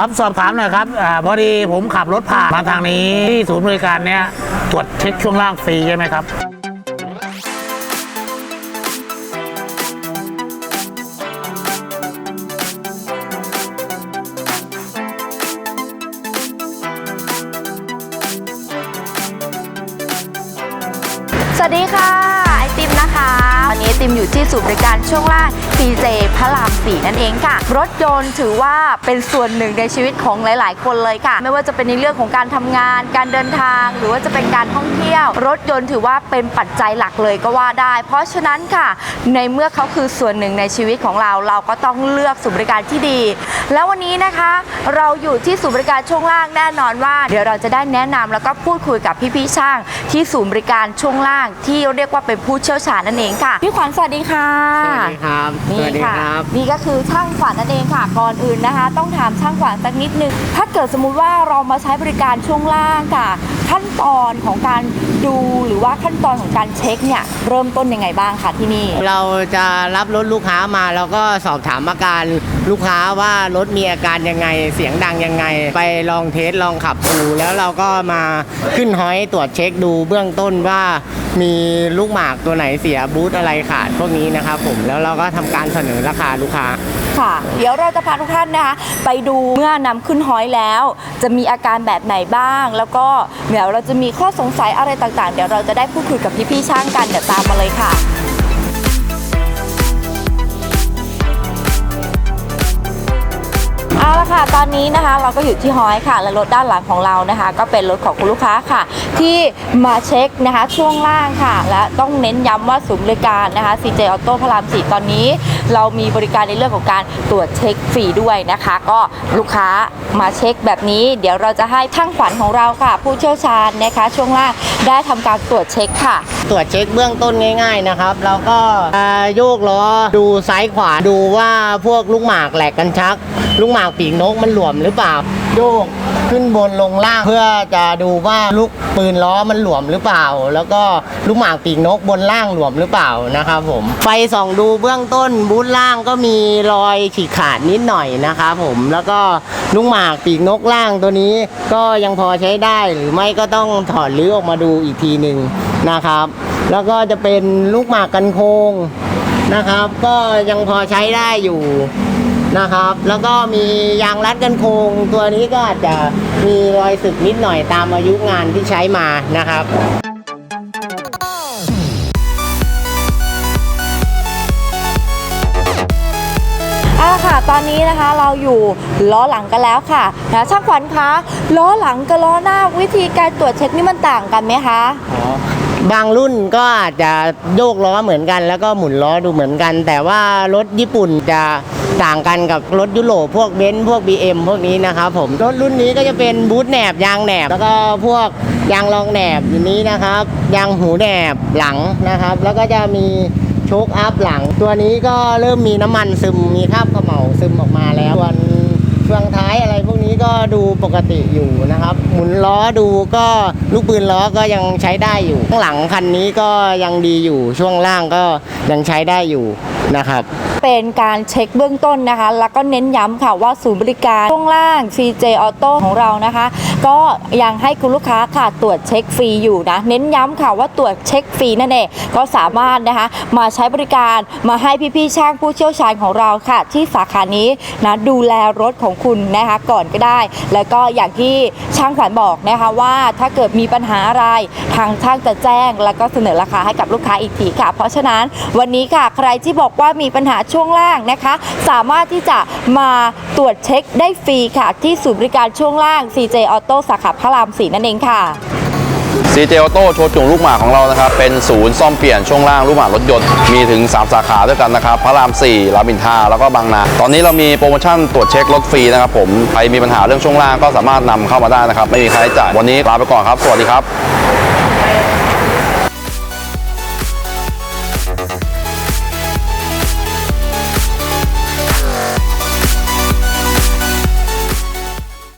ครับสอบถามหน่อยครับอาพอดีผมขับรถผ่านมาทางนี้ที่ศูนย์บริการเนี้ยตรวจเช็คช่วงล่างฟรีใช่ไหมครับ สวัสดีค่ะ ติมอยู่ที่ศูนย์บริการช่วงล่าง PJ พระราม4นั่นเองค่ะ รถยนต์ถือว่าเป็นส่วนหนึ่งในชีวิตของหลาย ๆ คนเลยค่ะ ไม่ว่าจะเป็นในเรื่องของการทำงาน การเดินทาง หรือว่าจะเป็นการท่องเที่ยว รถยนต์ถือว่าเป็นปัจจัยหลักเลยก็ว่าได้ เพราะฉะนั้นค่ะ ในเมื่อเขาคือส่วนหนึ่งในชีวิตของเรา เราก็ต้องเลือกศูนย์บริการที่ดี แล้ววันนี้นะคะ เราอยู่ที่ศูนย์บริการช่วงล่างแน่นอนว่า เดี๋ยวเราจะได้แนะนำแล้วก็พูดคุยกับพี่ๆช่าง ที่ศูนย์บริการช่วงล่าง ที่เรียกว่าเป็นผู้เชี่ยวชาญนั่นเองค่ะพี่ขวัญสวัสดีค่ะ สวัสดีครับสนี่วัสดีค่ะครับ นี่ก็คือช่างขวัญนั่นเองค่ะ ก่อนอื่นนะคะ ต้องถามช่างขวัญสักนิดนึง ถ้าเกิดสมมุติว่าเรามาใช้บริการช่วงล่างค่ะ ขั้นตอนของการดูหรือว่าขั้นตอนของการเช็คเนี่ยเริ่มต้นยังไงบ้างคะที่นี่ เราจะรับรถลูกค้ามาแล้วก็สอบถามอาการลูกค้าว่ารถมีอาการยังไงเสียงดังยังไง ไปลองเทสลองขับดูแล้วเราก็มาขึ้นหอยตรวจเช็คดูเบื้องต้นว่ามีลูกหมากตัวไหนเสียบูธอะไรขาดพวกนี้นะครับผมแล้วเราก็ทำการเสนอราคาลูกค้า ค่ะ เดี๋ยวเราจะพาทุกท่านนะคะ ไปดูเมื่อนำขึ้นห้อยแล้ว จะมีอาการแบบไหนบ้าง แล้วก็เดี๋ยวเราจะมีข้อสงสัยอะไรต่างๆ เดี๋ยวเราจะได้พูดคุยกับพี่ๆช่างกันเดี๋ยวตามมาเลยค่ะเอาละค่ะตอนนี้นะคะเราก็อยู่ที่ฮอยค่ะ และรถด้านหลังของเรานะคะ ก็เป็นรถของคุณลูกค้าค่ะ ที่มาเช็คนะคะช่วงล่างค่ะ และต้องเน้นย้ำว่าศูนย์บริการนะคะ CJ Auto พระราม4ตอนนี้ เรามีบริการในเรื่องของการตรวจเช็คฟรีด้วยนะคะ ก็ลูกค้ามาเช็คแบบนี้ เดี๋ยวเราจะให้ช่างขวัญของเราค่ะ ผู้เชี่ยวชาญนะคะ ช่วงล่างได้ทำการตรวจเช็คค่ะ ตรวจเช็คเบื้องต้นง่าย ๆนะครับเราก็โยกล้อดูซ้ายขวาดูว่าพวกลูกหมากแหลกกันชัก ลูกหมากปีกนกมันหลวมหรือเปล่า โยกขึ้นบนลงล่างเพื่อจะดูว่าลูกปืนล้อมันหลวมหรือเปล่า แล้วก็ลูกหมากปีกนกบนล่างหลวมหรือเปล่านะครับผม ไฟส่องดูเบื้องต้นบูธล่างก็มีรอยฉีกขาดนิดหน่อยนะครับผมแล้วก็ลูกหมากปีกนกล่างตัวนี้ก็ยังพอใช้ได้หรือไม่ก็ต้องถอดรื้อออกมาดูอีกทีหนึ่งนะครับ แล้วก็จะเป็นลูกหมากกันโคงนะครับ ก็ยังพอใช้ได้อยู่ นะครับ แล้วก็มียางรัดกันโคงตัวนี้ก็อาจจะมีรอยสึกนิดหน่อยตามอายุงานที่ใช้มานะครับเอาละค่ะ ตอนนี้นะคะเราอยู่ล้อหลังกันแล้วค่ะนะช่างขวัญคะล้อหลังกับล้อหน้าวิธีการตรวจเช็คนี่มันต่างกันไหมคะ บางรุ่นก็อาจจะโยกล้อเหมือนกัน แล้วก็หมุนล้อดูเหมือนกัน แต่ว่ารถญี่ปุ่นจะต่างกันกับรถยุโรปพวกเบนซ์พวก BM พวกนี้นะครับผมรถรุ่นนี้ก็จะเป็นบูทแหนบยางแหนบ แล้วก็พวกยางรองแหนบอย่างนี้นะครับ ยางหูแหนบหลังนะครับ แล้วก็จะมีโชคอัพหลัง ตัวนี้ก็เริ่มมีน้ำมันซึมมีคราบเขม่าซึมออกมาแล้วส่วน ช่วงท้ายอะไรพวกนี้ก็ดูปกติอยู่นะครับ หมุนล้อดูก็ลูกปืนล้อก็ยังใช้ได้อยู่ ข้างหลังคันนี้ก็ยังดีอยู่ช่วงล่างก็ยังใช้ได้อยู่นะครับเป็นการเช็คเบื้องต้นนะคะ แล้วก็เน้นย้ำค่ะว่าศูนย์บริการช่วงล่าง CJ Auto ของเรานะคะ ก็ยังให้คุณลูกค้าค่ะตรวจเช็คฟรีอยู่นะ เน้นย้ำค่ะว่าตรวจเช็คฟรีนั่นเองก็สามารถนะคะ มาใช้บริการมาให้พี่ๆช่างผู้เชี่ยวชาญของเราค่ะ ที่สาขานี้นะดูแลรถของคุณนะคะก่อนก็ได้ แล้วก็อย่างที่ช่างขวัญบอกนะคะว่าถ้าเกิดมีปัญหาอะไรทางช่างจะแจ้ง แล้วก็เสนอราคาให้กับลูกค้าอีกทีค่ะ เพราะฉะนั้นวันนี้ค่ะใครที่บอกว่ามีปัญหาช่วงล่างนะคะ สามารถที่จะมาตรวจเช็คได้ฟรีค่ะ ที่ศูนย์บริการช่วงล่าง CJ Auto สาขาพระราม4นั่นเองค่ะ CJ Auto โชว์จุงลูกหมากของเรานะครับ เป็นศูนย์ซ่อมเปลี่ยนช่วงล่างลูกหมากรถยนต์ มีถึง 3 สาขาด้วยกันนะครับ พระราม 4 รามอินทราแล้วก็บางนา ตอนนี้เรามีโปรโมชั่นตรวจเช็ครถฟรีนะครับผม ใครมีปัญหาเรื่องช่วงล่างก็สามารถนำเข้ามาได้นะครับ ไม่มีค่าใช้จ่าย วันนี้ลาไปก่อนครับ สวัสดีครับ